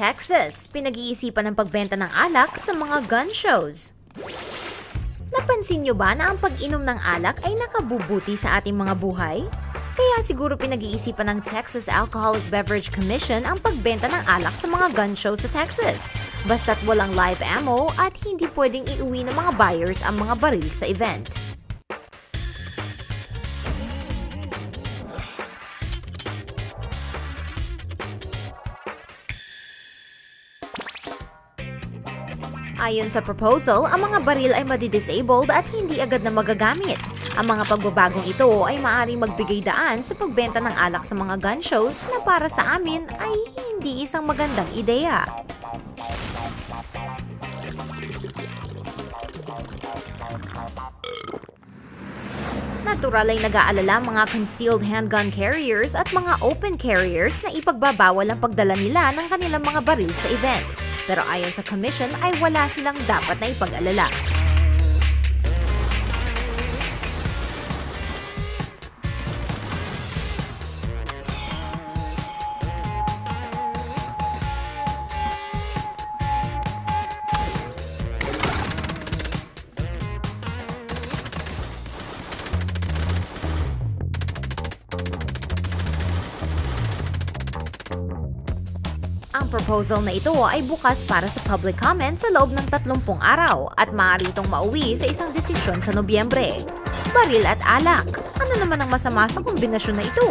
Texas, pinag-iisipan ng pagbenta ng alak sa mga gun shows. Napansin nyo ba na ang pag-inom ng alak ay nakabubuti sa ating mga buhay? Kaya siguro pinag-iisipan ng Texas Alcoholic Beverage Commission ang pagbenta ng alak sa mga gun show sa Texas. Basta't walang live ammo at hindi pwedeng iuwi ng mga buyers ang mga baril sa event. Ayon sa proposal, ang mga baril ay madi-disabled at hindi agad na magagamit. Ang mga pagbabagong ito ay maaaring magbigay daan sa pagbenta ng alak sa mga gun shows na para sa amin ay hindi isang magandang ideya. Natural ay nag-aalala mga concealed handgun carriers at mga open carriers na ipagbabawal ang pagdala nila ng kanilang mga baril sa event. Pero ayon sa commission ay wala silang dapat na ipag-alala. Ang proposal na ito ay bukas para sa public comment sa loob ng 30 araw at maaari itong mauwi sa isang desisyon sa Nobyembre. Baril at alak. Ano naman ang masama sa kombinasyon na ito?